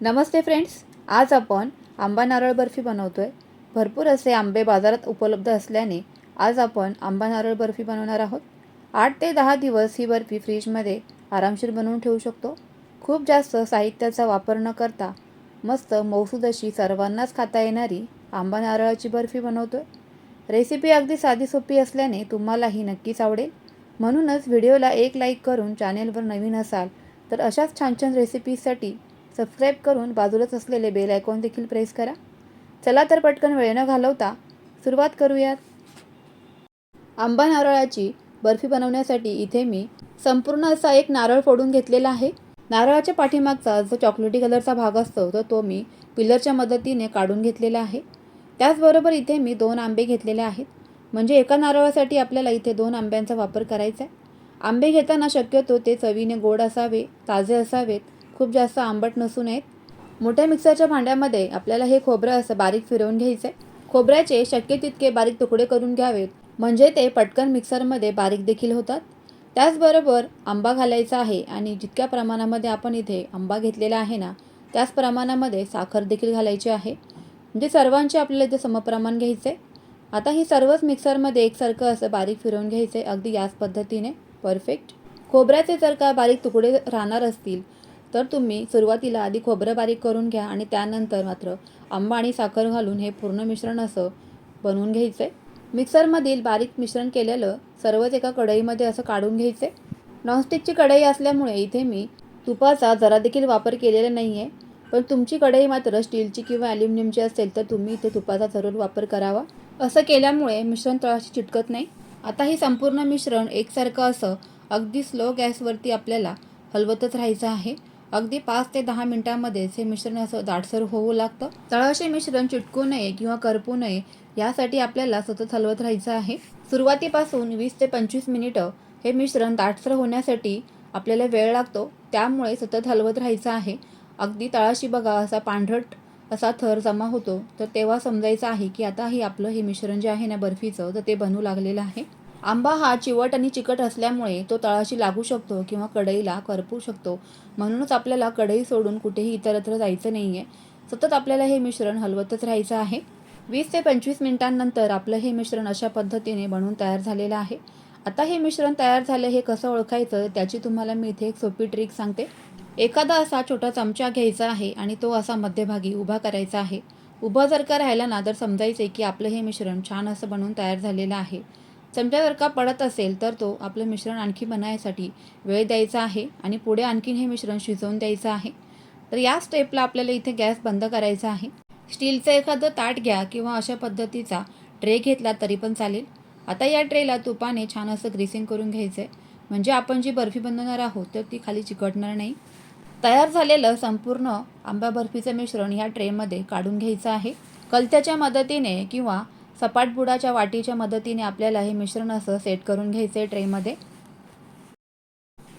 नमस्ते friends आज आपण आंबा नारळ बर्फी बनवतो आहे भरपूर असे आंबे बाजारात उपलब्ध असल्याने आज आपण आंबा नारळ बर्फी बनवणार आहोत. आठ ते दहा दिवस ही बर्फी फ्रीजमध्ये आरामशीर बनवून ठेवू शकतो. खूप जास्त साहित्याचा वापर न करता मस्त मौसूद अशी सर्वांनाच खाता येणारी आंबा नारळाची बर्फी बनवतो आहे रेसिपी अगदी साधी सोपी असल्याने तुम्हालाही नक्कीच आवडेल. म्हणूनच व्हिडिओला एक लाईक करून चॅनेलवर नवीन असाल तर अशाच छान छान रेसिपीजसाठी सबस्क्राईब करून बाजूलाच असलेले बेल आयकॉन देखील प्रेस करा. चला तर पटकन वेळ न घालवता सुरुवात करूयात. आंबा नारळाची बर्फी बनवण्यासाठी इथे मी संपूर्ण असा एक नारळ फोडून घेतलेला आहे. नारळाच्या पाठीमागचा जो चॉकलेटी कलरचा भाग असतो तो तो मी पिलरच्या मदतीने काढून घेतलेला आहे. त्याचबरोबर इथे मी दोन आंबे घेतलेले आहेत. म्हणजे एका नारळासाठी आपल्याला इथे दोन आंब्यांचा वापर करायचा आहे आंबे घेताना शक्यतो ते चवीने गोड असावे ताजे असावेत खूप जास्त आंबट नसू नयेत. मोठ्या मिक्सरच्या भांड्यामध्ये आपल्याला हे खोबरं असं बारीक फिरवून घ्यायचं आहे खोबऱ्याचे शक्य तितके बारीक तुकडे करून घ्यावेत म्हणजे ते पटकन मिक्सरमध्ये बारीक देखील होतात. त्याचबरोबर आंबा घालायचा आहे आणि जितक्या प्रमाणामध्ये आपण इथे आंबा घेतलेला आहे ना त्याच प्रमाणामध्ये साखर देखील घालायची आहे. म्हणजे सर्वांचे आपल्याला इथे समप्रमाण घ्यायचे आता ही सर्वच मिक्सरमध्ये एकसारखं असं बारीक फिरवून घ्यायचं आहे अगदी याच पद्धतीने. परफेक्ट. खोबऱ्याचे जर का बारीक तुकडे राहणार असतील तर तुम्ही सुरुवातीला आधी खोबरं बारीक करून घ्या आणि त्यानंतर मात्र आंबा आणि साखर घालून हे पूर्ण मिश्रण असं बनवून घ्यायचं. आहे मिक्सरमधील बारीक मिश्रण केलेलं सर्वच एका कढईमध्ये असं काढून घ्यायचं. आहे नॉनस्टिकची कढई असल्यामुळे इथे मी तुपाचा जरा देखील वापर केलेला नाही आहे पण तुमची कढई मात्र स्टीलची किंवा ॲल्युमिनियमची असेल तर तुम्ही इथे तुपाचा जरूर वापर करावा. असं केल्यामुळे मिश्रण तळाशी चिटकत नाही. आता हे संपूर्ण मिश्रण एकसारखं असं अगदी स्लो गॅसवरती आपल्याला हलवतच राहायचं आहे. अगदी पाच ते दहा मिनिटांमध्येच हे मिश्रण असं दाटसर होऊ लागतं. तळाशी मिश्रण चिटकू नये किंवा करपू नये यासाठी आपल्याला सतत हलवत राहायचं आहे. सुरुवातीपासून वीस ते पंचवीस मिनिटं हे मिश्रण दाटसर होण्यासाठी आपल्याला वेळ लागतो त्यामुळे सतत हलवत राहायचं आहे. अगदी तळाशी बघा असा पांढरट असा थर जमा होतो तर तेव्हा समजायचं आहे की आता हे आपलं हे मिश्रण जे आहे ना बर्फीचं तर ते बनू लागलेलं आहे. आंबा हा चिवट आणि चिकट असल्यामुळे तो तळाशी लागू शकतो किंवा कढईला करपू शकतो. म्हणूनच आपल्याला कढई सोडून कुठेही इतरत्र जायचं नाही आहे सतत आपल्याला हे मिश्रण हलवतच राहायचं आहे. वीस ते पंचवीस मिनिटांनंतर आपलं हे मिश्रण अशा पद्धतीने बनवून तयार झालेलं आहे. आता हे मिश्रण तयार झालं हे कसं ओळखायचं त्याची तुम्हाला मी इथे एक सोपी ट्रिक सांगते. एखादा असा छोटा चमचा घ्यायचा आहे आणि तो असा मध्यभागी उभा करायचा आहे. उभा जर का राहिला ना तर समजायचे की आपलं हे मिश्रण छान असं बनवून तयार झालेलं आहे. चमचा जर का पडत असेल तर तो आपलं मिश्रण आणखी बनवायसाठी वेळ द्यायचा आहे आणि पुढे आणखीन हे मिश्रण शिजवून द्यायचं आहे. तर या स्टेपला आपल्याला इथे गॅस बंद करायचा आहे. स्टीलचं एखादं ताट घ्या किंवा अशा पद्धतीचा ट्रे घेतला तरी पण चालेल. आता या ट्रेला तुपाने छान असं ग्रेसिंग करून घ्यायचं आहे म्हणजे आपण जी बर्फी बनवणार आहोत तर ती खाली चिकटणार नाही. तयार झालेलं संपूर्ण आंबा बर्फीचं मिश्रण या ट्रेमध्ये काढून घ्यायचं आहे. कलत्याच्या मदतीने किंवा सपाट बुडाच्या वाटीच्या मदतीने आपल्याला हे मिश्रण असं सेट करून घ्यायचं आहे ट्रेमध्ये.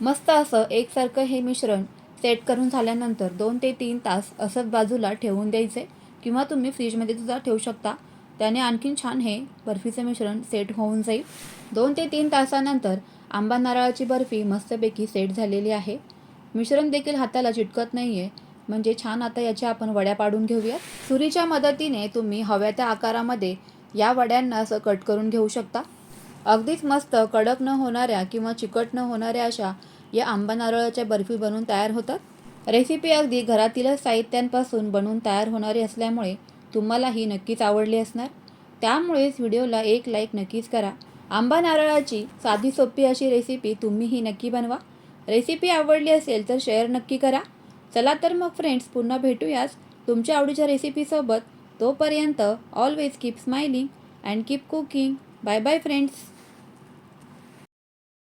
मस्त असं एकसारखं हे मिश्रण सेट करून झाल्यानंतर दोन ते तीन तास असंच बाजूला ठेवून द्यायचे किंवा तुम्ही फ्रीजमध्ये सुद्धा ठेवू शकता. त्याने आणखीन छान हे बर्फीचं मिश्रण सेट होऊन जाईल. दोन ते तीन तासानंतर आंबा नारळाची बर्फी मस्तपैकी सेट झालेली आहे. मिश्रण देखील हाताला चिटकत नाही आहे म्हणजे छान आता याच्या आपण वड्या पाडून घेऊयात. सुरीच्या मदतीने तुम्ही हव्या त्या आकारामध्ये या वड्यांना असं कट करून घेऊ शकता? अगदीच मस्त कडक न होणाऱ्या किंवा चिकट न होणाऱ्या अशा या आंबा नारळाच्या बर्फी बनवून तयार होतात? रेसिपी अगदी घरातीलच साहित्यांपासून बनवून तयार होणारी असल्यामुळे तुम्हालाही नक्कीच आवडली असणार. त्यामुळेच व्हिडिओला एक लाईक नक्कीच करा. आंबा नारळाची साधी सोपी अशी रेसिपी तुम्हीही नक्की बनवा. रेसिपी आवडली असेल तर शेअर नक्की करा. चला तर मग फ्रेंड्स पुन्हा भेटूयाच तुमच्या आवडीच्या रेसिपीसोबत तोपर्यंत always keep smiling and keep cooking bye bye friends